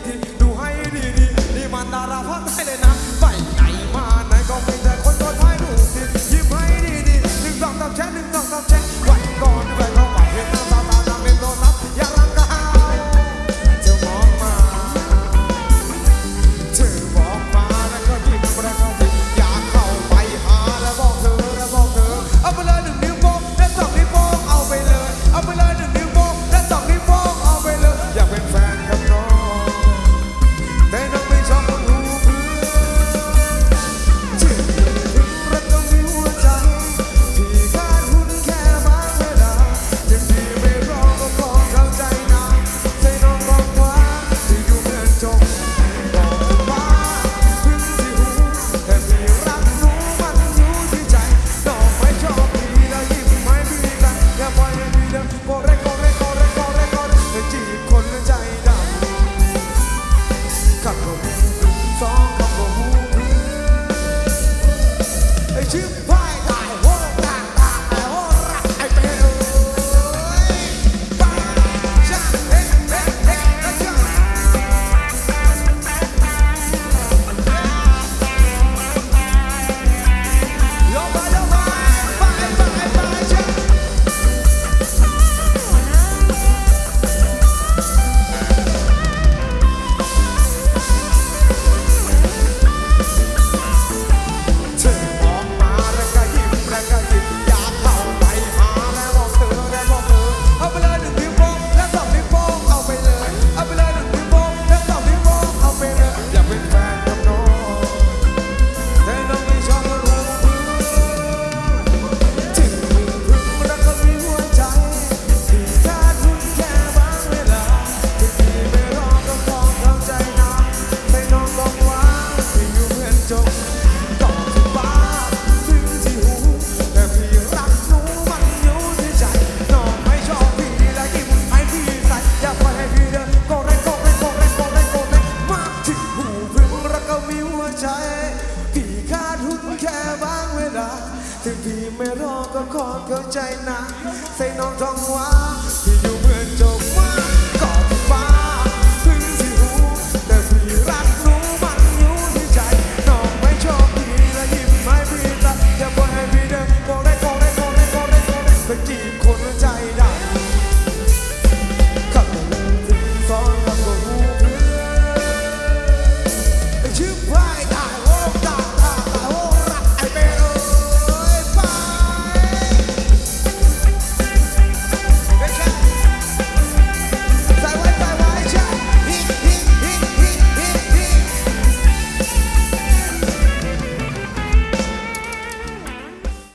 Do I need it? Even that I want ที่พี่ไม่รอก็ขอเข้าใจนะ ใส่น้องท้องว้าที่อยู่เมืองจบว่าก่อนฟ้าถึงสีหูแต่พี่รักหนูมันอยู่ที่ใจ น้องไม่ชอบพี่และยิ้มให้พี่ตัดอย่าปล่อยให้พี่เดินโกได้โกได้โกได้โกได้โกได้ไปจีบคนใจดำขับรถถึงซ้อนขับรถหูเพื่อชิบอพาย